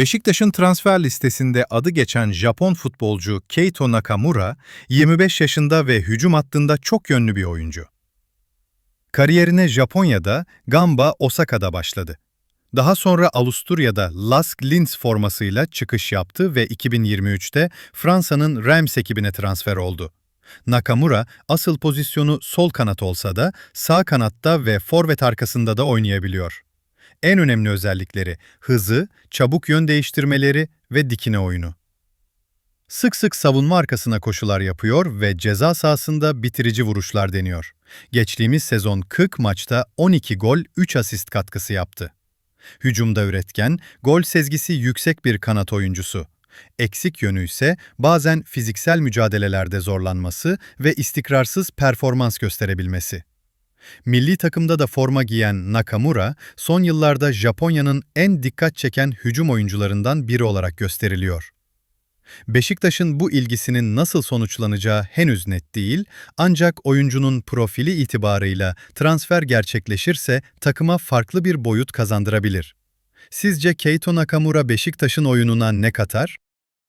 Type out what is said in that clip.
Beşiktaş'ın transfer listesinde adı geçen Japon futbolcu Keito Nakamura, 25 yaşında ve hücum hattında çok yönlü bir oyuncu. Kariyerine Japonya'da Gamba Osaka'da başladı. Daha sonra Avusturya'da Lask Linz formasıyla çıkış yaptı ve 2023'te Fransa'nın Reims ekibine transfer oldu. Nakamura asıl pozisyonu sol kanat olsa da sağ kanatta ve forvet arkasında da oynayabiliyor. En önemli özellikleri hızı, çabuk yön değiştirmeleri ve dikine oyunu. Sık sık savunma arkasına koşular yapıyor ve ceza sahasında bitirici vuruşlar deniyor. Geçtiğimiz sezon 40 maçta 12 gol, 3 asist katkısı yaptı. Hücumda üretken, gol sezgisi yüksek bir kanat oyuncusu. Eksik yönü ise bazen fiziksel mücadelelerde zorlanması ve istikrarsız performans gösterebilmesi. Milli takımda da forma giyen Nakamura, son yıllarda Japonya'nın en dikkat çeken hücum oyuncularından biri olarak gösteriliyor. Beşiktaş'ın bu ilgisinin nasıl sonuçlanacağı henüz net değil, ancak oyuncunun profili itibarıyla transfer gerçekleşirse takıma farklı bir boyut kazandırabilir. Sizce Keito Nakamura Beşiktaş'ın oyununa ne katar?